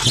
อ่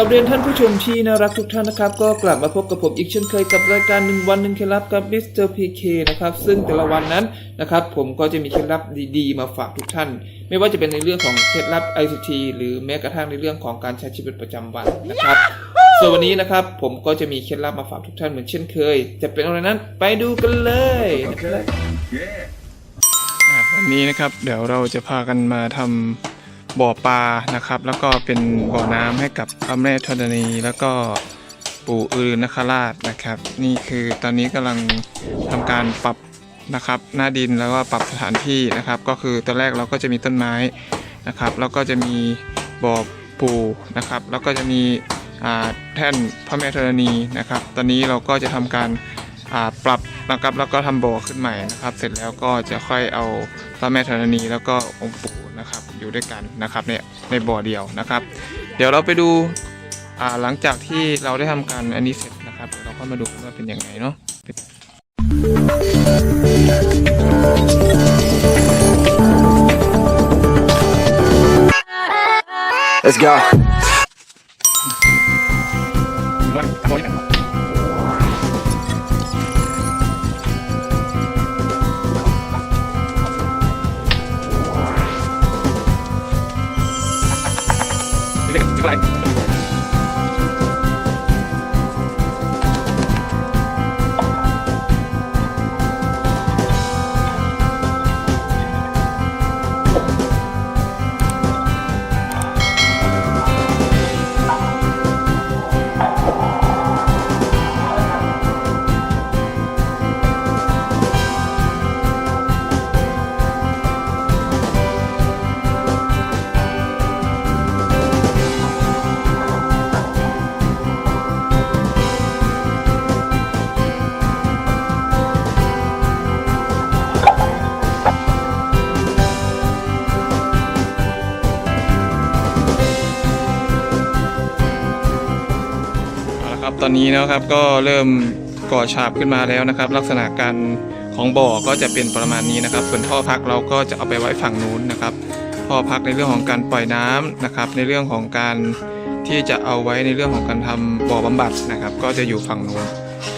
กับเรียนท่านผู้ชมที่น่ารักทุกท่านนะครับ ก็กลับมาพบกับผมอีกเช่นเคยกับรายการหนึ่งวันหนึ่งเคล็ดลับกับมิสเตอร์พีเคนะครับซึ่งแต่ละวันนั้นนะครับผมก็จะมีเคล็ดลับดีๆ มาฝากทุกท่าน ไม่ว่าจะเป็นในเรื่องของเคล็ดลับ ICT หรือแม้กระทั่งในเรื่องของการใช้ชีวิตประจำวันนะครับส่วนวันนี้นะครับผมก็จะมีเคล็ดลับมาฝากทุกท่านเหมือนเช่นเคย จะเป็นอะไรนั้นไปดูกันเลยนะครับอ่าวันนี้นะครับเดี๋ยวเราจะพากันมาทำ บ่อปลานะครับ แล้วก็เป็นบ่อน้ำให้กับพระแม่ธรณีแล้วก็ปู่อือนคราชนะครับ นี่คือตอนนี้กำลังทำการปรับนะครับหน้าดินแล้วก็ปรับสถานที่นะครับ ก็คือตอนแรกเราก็จะมีต้นไม้นะครับ แล้วก็จะมีบ่อปู่นะครับ แล้วก็จะมีแท่นพระแม่ธรณีนะครับ ตอนนี้เราก็จะทำการปรับนะครับแล้วก็ทำบ่อขึ้นใหม่นะครับ เสร็จแล้วก็จะค่อยเอาพระแม่ธรณีแล้วก็องค์ปู่นะครับ อยู่ด้วยกันนะครับเนี่ยในบ่อเดียวนะครับ เดี๋ยวเราไปดูหลังจากที่เราได้ทำการอันนี้เสร็จนะครับเราก็มาดูว่าเป็นยังไงเนาะ Let's go. เครับตอนนี้นะครับก็เริ่มก่อฉาบขึ้นมาแล้วนะครับ ลักษณะการของบ่อก็จะเป็นประมาณนี้นะครับ ส่วนท่อพักเราก็จะเอาไปไว้ฝั่งนู้นนะครับท่อพักในเรื่องของการปล่อยน้ำนะครับ ในเรื่องของการที่จะเอาไว้ในเรื่องของการทำบ่อบำบัดนะครับ ก็จะอยู่ฝั่งนู้น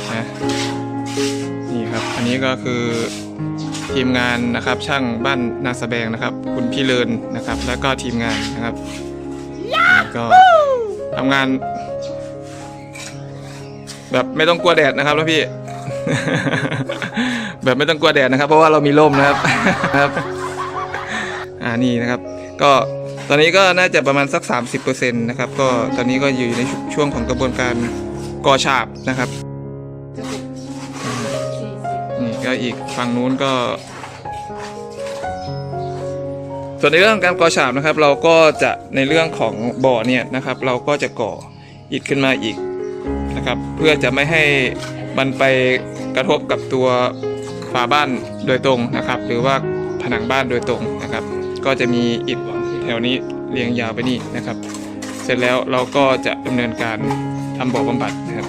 นะนี่ครับ อันนี้ก็คือทีมงานนะครับ ช่างบ้านนาสะแบงนะครับ คุณพี่เลินนะครับ แล้วก็ทีมงานนะครับก็ทำงาน แบบไม่ต้องกลัวแดดนะครับแล้วพี่ แบบไม่ต้องกลัวแดดนะครับ เพราะว่าเรามีร่มนะครับครับอ่านี่นะครับ ก็ตอนนี้ก็น่าจะประมาณสัก 30%นะครับ ก็ตอนนี้ก็อยู่ในช่วงของกระบวนการก่อฉาบนะครับนี่ก็อีกฝั่งนู้นก็ ส่วนในเรื่องของการก่อฉาบนะครับ เราก็จะในเรื่องของบ่อเนี่ยนะครับ เราก็จะก่ออิฐขึ้นมาอีก นะครับ เพื่อจะไม่ให้มันไปกระทบกับตัวฝาบ้านโดยตรงนะครับ หรือว่าผนังบ้านโดยตรงนะครับ ก็จะมีอิฐแถวนี้เรียงยาวไปนี่นะครับ เสร็จแล้วเราก็จะดำเนินการทำบ่อบำบัดนะครับ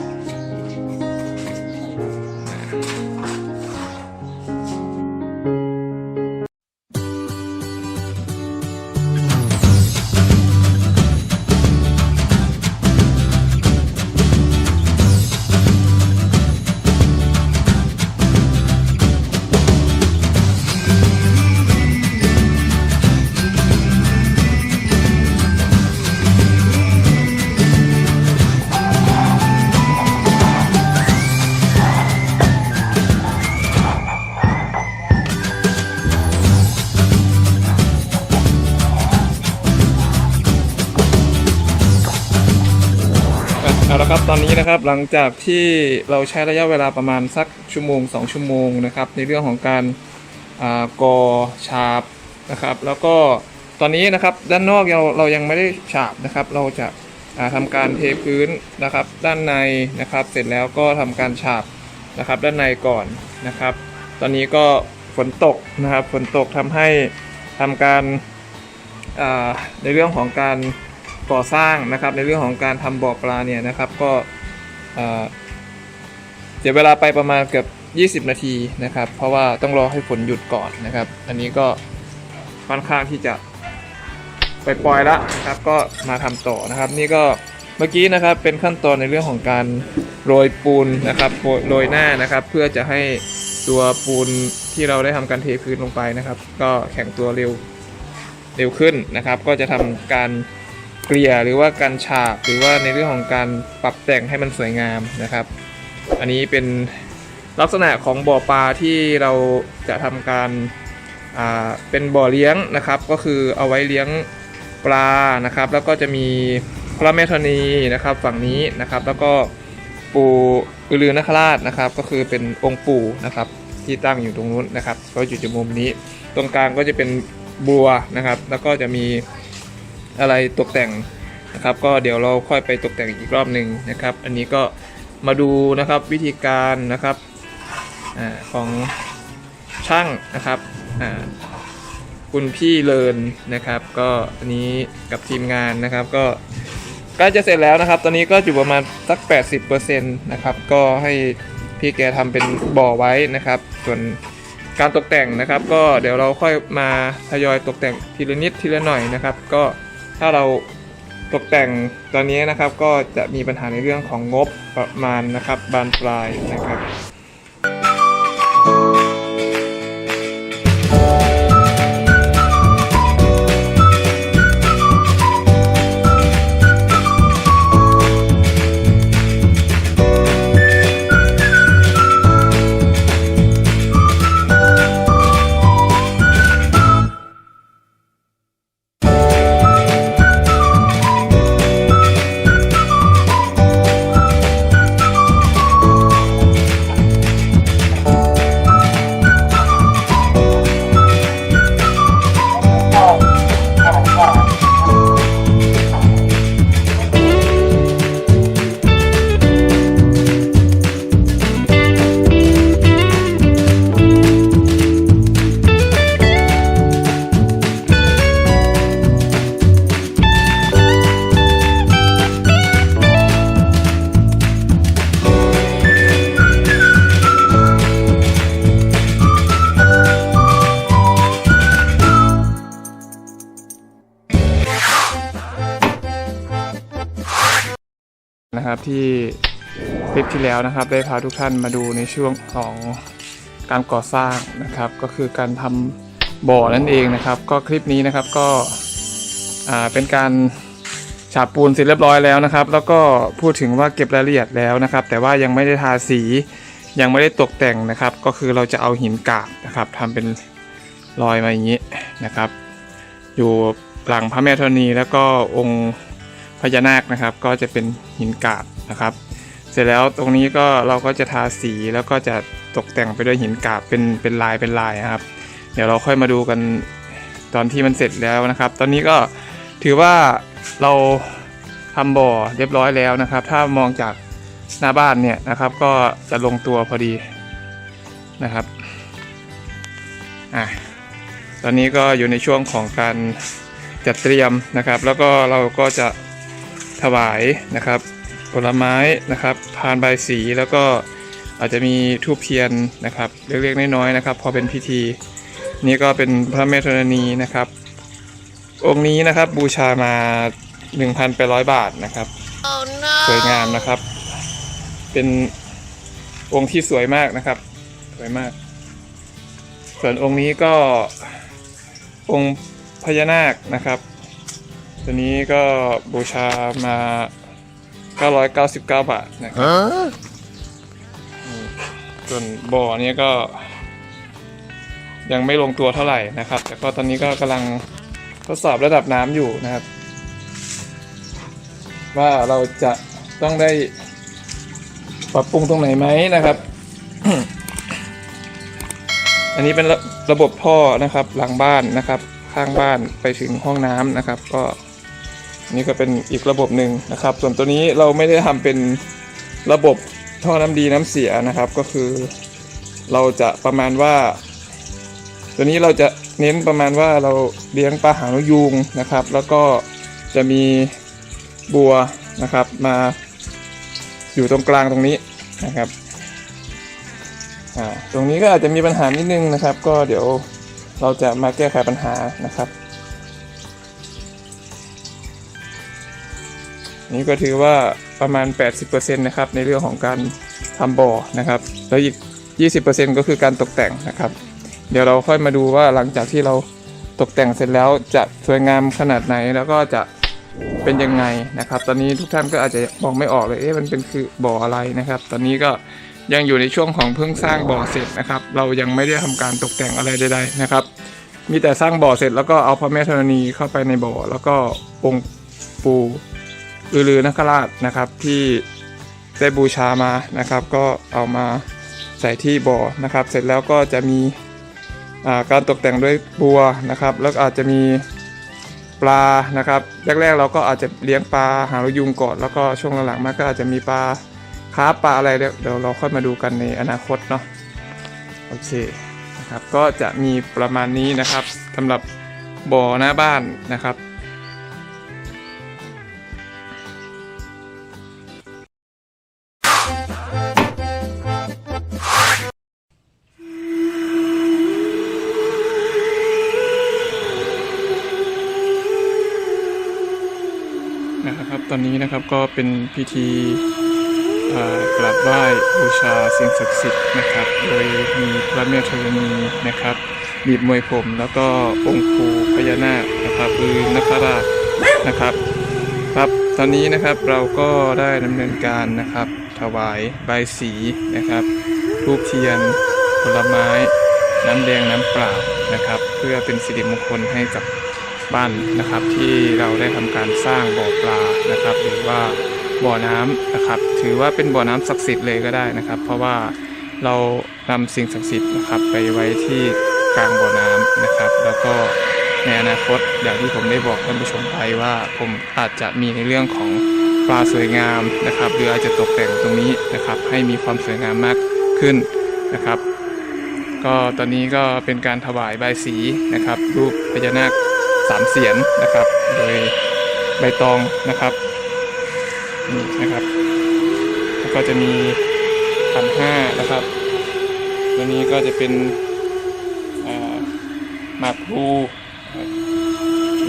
ล้วครับตอนนี้นะครับหลังจากที่เราใช้ระยะเวลาประมาณสักชั่วโมง 2 ชั่วโมงนะครับ ในเรื่องของการอ่ากอฉาบนะครับ แล้วก็ตอนนี้นะครับด้านนอกเราเรายังไม่ได้ฉาบนะครับ เราจะาทำการเทพื้นนะครับ ด้านในนะครับ เสร็จแล้วก็ทำการฉาบนะครับ ด้านในก่อนนะครับ ตอนนี้ก็ฝนตกนะครับฝนตกทำให้ทำการาในเรื่องของการ ก่อสร้างนะครับ ในเรื่องของการทำบ่อปลาเนี่ยนะครับ ก็เสียเวลาไปประมาณเกือบ 20 นาทีนะครับ เพราะว่าต้องรอให้ฝนหยุดก่อนนะครับ อันนี้ก็ค่อนข้างที่จะไปปล่อยละนะครับ ก็มาทำต่อนะครับ นี่ก็เมื่อกี้นะครับเป็นขั้นตอนในเรื่องของการโรยปูนนะครับโรยโรยหน้านะครับ เพื่อจะให้ตัวปูนที่เราได้ทำการเทพื้นลงไปนะครับ ก็แข็งตัวเร็วเร็วขึ้นนะครับ ก็จะทำการ เกลี่ยหรือว่าการฉาบหรือว่าในเรื่องของการปรับแต่งให้มันสวยงามนะครับ อันนี้เป็นลักษณะของบ่อปลาที่เราจะทำการเป็นบ่อเลี้ยงนะครับ ก็คือเอาไว้เลี้ยงปลานะครับ แล้วก็จะมีพระแม่ธรณีนะครับฝั่งนี้นะครับ แล้วก็ปู่อือลือนคราชนะครับ ก็คือเป็นองค์ปู่นะครับที่ตั้งอยู่ตรงนู้นนะครับ ก็อยู่จุดมุมนี้ ตรงกลางก็จะเป็นบัวนะครับ แล้วก็จะมี อะไรตกแต่งนะครับ ก็เดี๋ยวเราค่อยไปตกแต่งอีกรอบหนึ่งนะครับ อันนี้ก็มาดูนะครับวิธีการนะครับอของช่างนะครับคุณพี่เลินนะครับ ก็อันนี้กับทีมงานนะครับ ก็ใกล้จะเสร็จแล้วนะครับ ตอนนี้ก็อยู่ประมาณสัก 80%นะครับ ก็ให้พี่แกทำเป็นบ่อไว้นะครับ ส่วนการตกแต่งนะครับ ก็เดี๋ยวเราค่อยมาทยอยตกแต่งทีละนิดทีละหน่อยนะครับ ก็ ถ้าเราตกแต่งตอนนี้นะครับก็จะมีปัญหาในเรื่องของงบประมาณนะครับบานปลายนะครับ ที่คลิปที่แล้วนะครับ ได้พาทุกท่านมาดูในช่วงของการก่อสร้างนะครับ ก็คือการทำบ่อนั่นเองนะครับ ก็คลิปนี้นะครับก็เป็นการฉาบปูนเสร็จเรียบร้อยแล้วนะครับ แล้วก็พูดถึงว่าเก็บรายละเอียดแล้วนะครับ แต่ว่ายังไม่ได้ทาสียังไม่ได้ตกแต่งนะครับ ก็คือเราจะเอาหินกาบนะครับทำเป็นรอยมาอย่างนี้นะครับ อยู่หลังพระแม่ธรณีแล้วก็องค์ พญานาคนะครับ ก็จะเป็นหินกาบนะครับ เสร็จแล้วตรงนี้ก็เราก็จะทาสีแล้วก็จะตกแต่งไปด้วยหินกาบเป็นเป็นลายเป็นลายนะครับ เดี๋ยวเราค่อยมาดูกันตอนที่มันเสร็จแล้วนะครับ ตอนนี้ก็ถือว่าเราทำบ่อเรียบร้อยแล้วนะครับ ถ้ามองจากหน้าบ้านเนี่ยนะครับ ก็จะลงตัวพอดีนะครับอะตอนนี้ก็อยู่ในช่วงของการจัดเตรียมนะครับ แล้วก็เราก็จะ ถวายนะครับ ผลไม้นะครับ พานใบายสีแล้วก็อาจจะมีทูบเทียนนะครับเล็กๆน้อยๆนะครับ พอเป็นพิธี นี่ก็เป็นพระแม่ธรณีนะครับ องค์นี้นะครับบูชามา 1,800 บาทนะครับ Oh no! สวยงามนะครับ เป็นองค์ที่สวยมากนะครับ สวยมาก ส่วนองค์นี้ก็องค์พญานาคนะครับ ตัวนี้ก็บูชามา 999 บาทนะครับ Huh? ส่วนบ่อเนี้ก็ ยังไม่ลงตัวเท่าไหร่นะครับ แต่ก็ตอนนี้ก็กำลังทดสอบระดับน้ำอยู่นะครับ ว่าเราจะต้องได้ปรับปรุงตรงไหนไหมนะครับ อันนี้เป็นระระบบท่อนะครับ หลังบ้านนะครับ ข้างบ้านไปถึงห้องน้ำนะครับ ก็อั นี่ก็เป็นอีกระบบหนึ่งนะครับ ส่วนตัวนี้เราไม่ได้ทำเป็นระบบท่อน้ำดีน้ำเสียนะครับ ก็คือ เราจะประมาณว่า ตัวนี้เราจะเน้นประมาณว่าเราเลี้ยงปลาหางนกยูงนะครับ แล้วก็จะมีบัวนะครับมาอยู่ตรงกลางตรงนี้นะครับตรงนี้ก็อาจจะมีปัญหานิดนึงนะครับ ก็เดี๋ยวเราจะมาแก้ไขปัญหานะครับ นี่ก็ถือว่าประมาณ 80%นะครับในเรื่องของการทำบ่อนะครับ แล้วอีก 20%ก็คือการตกแต่งนะครับ เดี๋ยวเราค่อยมาดูว่าหลังจากที่เราตกแต่งเสร็จแล้วจะสวยงามขนาดไหนแล้วก็จะเป็นยังไงนะครับ ตอนนี้ทุกท่านก็อาจจะมองไม่ออกเลยเอ๊ะมันเป็นคือบ่ออะไรนะครับ ตอนนี้ก็ยังอยู่ในช่วงของเพิ่งสร้างบ่อเสร็จนะครับ เรายังไม่ได้ทำการตกแต่งอะไรใดๆนะครับ มีแต่สร้างบ่อเสร็จแล้วก็เอาพระแม่ธรณีเข้าไปในบ่อ แล้วก็องค์ปู อือลือนคราชนะครับที่ได้บูชามานะครับ ก็เอามาใส่ที่บ่อนะครับ เสร็จแล้วก็จะมีการตกแต่งด้วยบัวนะครับ แล้วอาจจะมีปลานะครับแรกๆเราก็อาจจะเลี้ยงปลาหางนกยุงก่อนแล้วก็ช่วงหลังๆมาก็อาจจะมีปลาคาปลาอะไรเดี๋ยวเดี๋ยวเราค่อยมาดูกันในอนาคตเนาะโอเคนะครับก็จะมีประมาณนี้นะครับสำหรับบ่อหน้าบ้านนะครับ ตอนนี้นะครับก็เป็นพิธีกราบไหว้บูชาสิ่งศักดิ์สิทธิ์นะครับ โดยมีพระแม่ธรณีนะครับ บีบมวยผมแล้วก็องค์ปู่พญานาคนะครับคือนักราชนะครับครับตอนนี้นะครับเราก็ได้ดำเนินการนะครับ ถวายใบสีนะครับทูบเทียนผลไม้ น้ำแดงน้ำเปล่านะครับ เพื่อเป็นสิริมงคลให้กับ บ้านนะครับ ที่เราได้ทำการสร้างบ่อปลานะครับ หรือว่าบ่อน้ำนะครับ ถือว่าเป็นบ่อน้ำศักดิ์สิทธิ์เลยก็ได้นะครับ เพราะว่าเรานำสิ่งศักดิ์สิทธิ์นะครับไปไว้ที่กลางบ่อน้ำนะครับ แล้วก็ในอนาคตอย่างที่ผมได้บอกท่านผู้ชมไปว่าผมอาจจะมีในเรื่องของปลาสวยงามนะครับหรืออาจจะตกแต่งตรงนี้นะครับ ให้มีความสวยงามมากขึ้นนะครับ ก็ตอนนี้ก็เป็นการถวายใบสีนะครับ รูปพญานาค สามเสียนนะครับ โดยใบตองนะครับนี่นะครับ แล้วก็จะมีขันห้านะครับตัวนี้ก็จะเป็นหมากพลู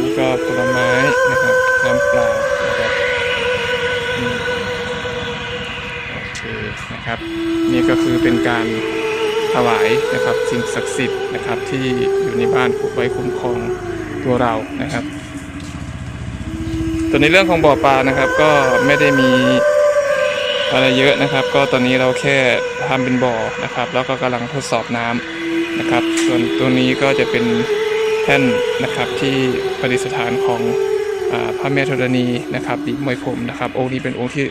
นี่ก็ผลไม้นะครับน้ำเปล่านะครับโอเคนะครับ นี่ก็คือเป็นการถวายนะครับสิ่งศักดิ์สิทธิ์นะครับที่อยู่ในบ้านไว้คุ้มครอง ตัวเรานะครับส่วนในเรื่องของบ่อปลานะครับ ก็ไม่ได้มีอะไรเยอะนะครับ ก็ตอนนี้เราแค่ทำเป็นบ่อนะครับ แล้วก็กำลังทดสอบน้ำนะครับ ส่วนตัวนี้ก็จะเป็นแท่นนะครับที่ประดิษฐานของอพระแม่ธรณีนะครับดิมวยผมนะครับ องค์นี้เป็นองค์ที่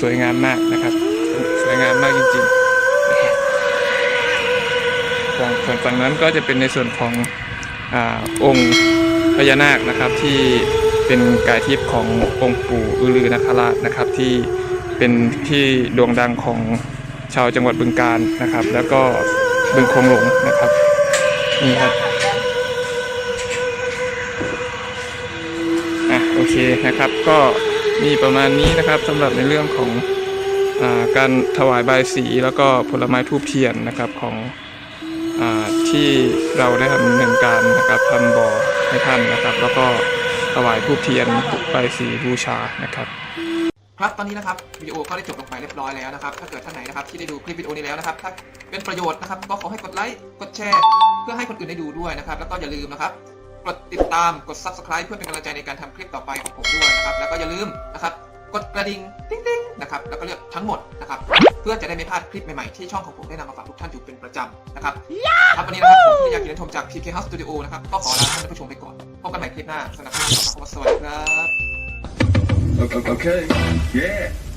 สวยงามมากนะครับ สวยงามมากจริงๆนะครับฝั่งส่วนฝั่งนั้นก็จะเป็นในส่วนของอองค์ พญานาคนะครับที่เป็นกายทิพย์ขององค์ปู่อือลือนคราชนะครับ ที่เป็นที่โด่งดังของชาวจังหวัดบึงกาฬนะครับ แล้วก็บึงคงหลงนะครับนี่ครับอะโอเคนะครับก็มีประมาณนี้นะครับสำหรับในเรื่องของอการถวายบายสีแล้วก็ผลไม้ทูบเทียนนะครับของอที่เราได้ดำเนินการนะครับทำบ่อ ให้ท่านนะครับ แล้วก็ถวายทูบเทียนใบสีบูชานะครับครับตอนนี้นะครับวิดีโอก็ได้จบลงไปเรียบร้อยแล้วนะครับ ถ้าเกิดท่านไหนนะครับที่ได้ดูคลิปวิดีโอนี้แล้วนะครับถ้าเป็นประโยชน์นะครับ ก็ขอให้กดไลค์กดแชร์ เพื่อให้คนอื่นได้ดูด้วยนะครับ แล้วก็อย่าลืมนะครับกดติดตามกด subscribe เพื่อเป็นกำลังใจในการทำคลิปต่อไปของผมด้วยนะครับ แล้วก็อย่าลืมนะครับ กดกระดิ่งติ๊งติ๊ง นะครับแล้วก็เลือกทั้งหมดนะครับเพื่อจะได้ไม่พลาดคลิปใหม่ๆที่ช่องของผมได้นำมาฝากทุกท่านอยู่เป็นประจำนะครับครับวันนี้นะครับผมพิยากินชมจาก PK House Studio นะครับก็ขอลาท่านผู้ชมไปก่อนพบกันใหม่คลิปหน้าสำหรับวันนี้ขอบคุณสวัสดีครับ Okay. okay. Yeah.